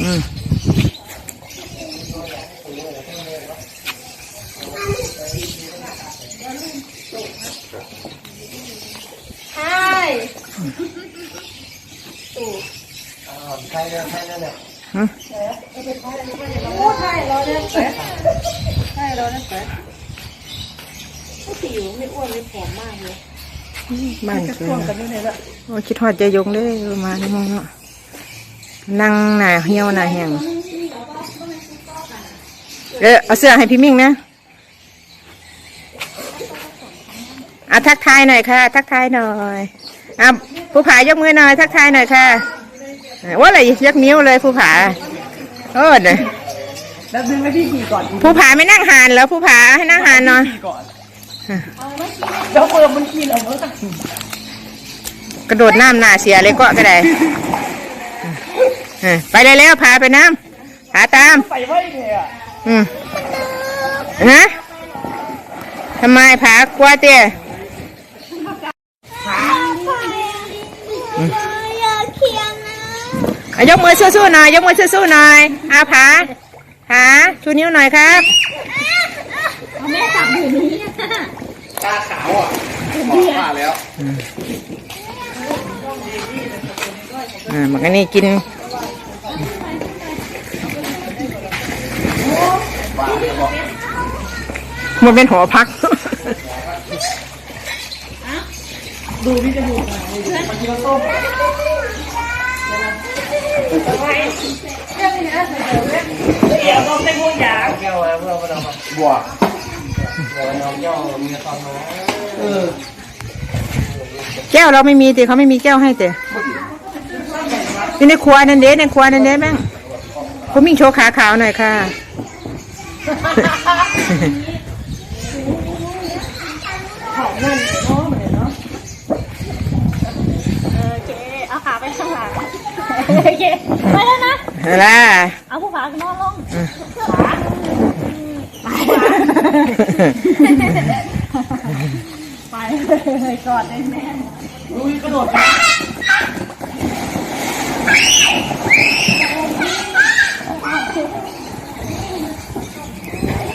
อื ใครเนี่ยใครเนี่ยหึพูดให้เราเนี่ยเป๊ะให้เราเนี่ยเป๊ะผู้ผิวไม่อ้วนไม่ผอมมากเลยบ้านจะเกิช่วงนกันด้วยเนี่ยละโอ้คิดฮอดใจยงเลยมาในห้องเนาะนั่งหน้าเหี่ยวหน้าแห้งเออเอาเสื้อให้พี่มิ่งนะอะทักทายหน่อยค่ะ ทักทายหน่อยอะผู้ผายกมือหน่อย ทักทายหน่อยค่ะ ว่าอะไรยกนิ้วเลยผู้ผาโอ้เด้อแล้วดึงให้พี่ขี่ก่อนผู้ผาไม่นั่งหานเหรอผู้ผาให้นั่งหานหน่อยขี่ก่อนเดี๋ยวเปิดมันขี่เราเมื่อกระโดดน้ำหน้าเสียเลยก็ก็ได้เออไปเลยแล้วพาไปน้ำพาตามไปไว้เลยอะอืมฮะทำไมผากลัวเตี้ยอยากเขียนนะอะ ยกมือสู้ๆหน่อยยกมือสู้ๆหน่อยอาผาผาชูนิ้วหน่อยครับแม่จับอยู่นี้ตาขาวอะบอกว่าแล้วอ่ามันก็นี่กินมันเป็นหัวพักเดี๋ยวเราเป็นห่วงยางแก้วมาเพื่อมาเอา บวกเดี๋ยวแก้วเราไม่มีแต่เขาไม่มีแก้วให้แต่อยู่ในครัวนั่นเด้ในครัวนั่นเด้แม่งคุณมิ่งโชว์ขาขาวหน่อยค่ะ ของนเนาะเหมือนเนาะ โอเค เอาขาไปข้างหลัง โอเคไปแล้วนะเอาล่ะเอาผู้ขาไปนอนลงไปเลยกอดแน่นๆลุยกระโดดไป